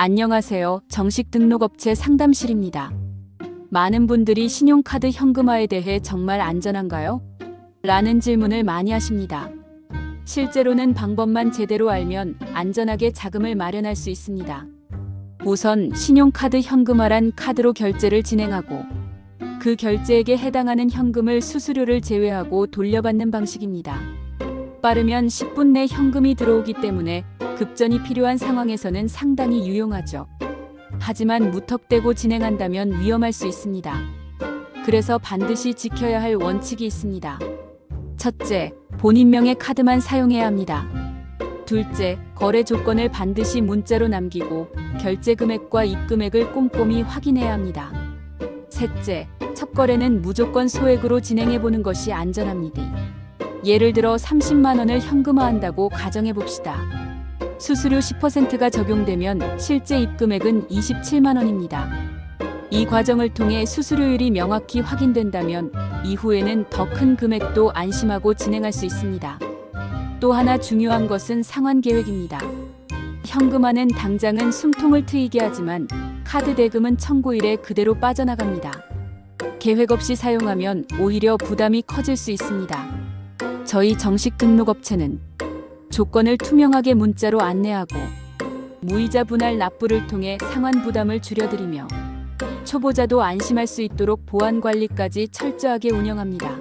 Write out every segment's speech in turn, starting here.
안녕하세요. 정식 등록업체 상담실입니다. 많은 분들이 신용카드 현금화에 대해 정말 안전한가요? 라는 질문을 많이 하십니다. 실제로는 방법만 제대로 알면 안전하게 자금을 마련할 수 있습니다. 우선 신용카드 현금화란 카드로 결제를 진행하고 그 결제액에 해당하는 현금을 수수료를 제외하고 돌려받는 방식입니다. 빠르면 10분 내 현금이 들어오기 때문에 급전이 필요한 상황에서는 상당히 유용하죠. 하지만 무턱대고 진행한다면 위험할 수 있습니다. 그래서 반드시 지켜야 할 원칙이 있습니다. 첫째, 본인 명의 카드만 사용해야 합니다. 둘째, 거래 조건을 반드시 문자로 남기고 결제 금액과 입금액을 꼼꼼히 확인해야 합니다. 셋째, 첫 거래는 무조건 소액으로 진행해 보는 것이 안전합니다. 예를 들어 30만 원을 현금화한다고 가정해 봅시다. 수수료 10%가 적용되면 실제 입금액은 27만 원입니다. 이 과정을 통해 수수료율이 명확히 확인된다면 이후에는 더 큰 금액도 안심하고 진행할 수 있습니다. 또 하나 중요한 것은 상환 계획입니다. 현금화는 당장은 숨통을 트이게 하지만 카드 대금은 청구일에 그대로 빠져나갑니다. 계획 없이 사용하면 오히려 부담이 커질 수 있습니다. 저희 정식 등록업체는 조건을 투명하게 문자로 안내하고 무이자 분할 납부를 통해 상환 부담을 줄여드리며 초보자도 안심할 수 있도록 보안 관리까지 철저하게 운영합니다.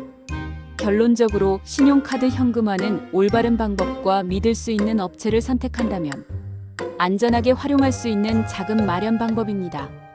결론적으로 신용카드 현금화는 올바른 방법과 믿을 수 있는 업체를 선택한다면 안전하게 활용할 수 있는 자금 마련 방법입니다.